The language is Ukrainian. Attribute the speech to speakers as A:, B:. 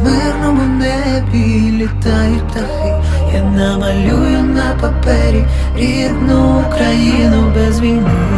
A: в мирному небі літають птахи. Я намалюю на папері рідну Україну без війни.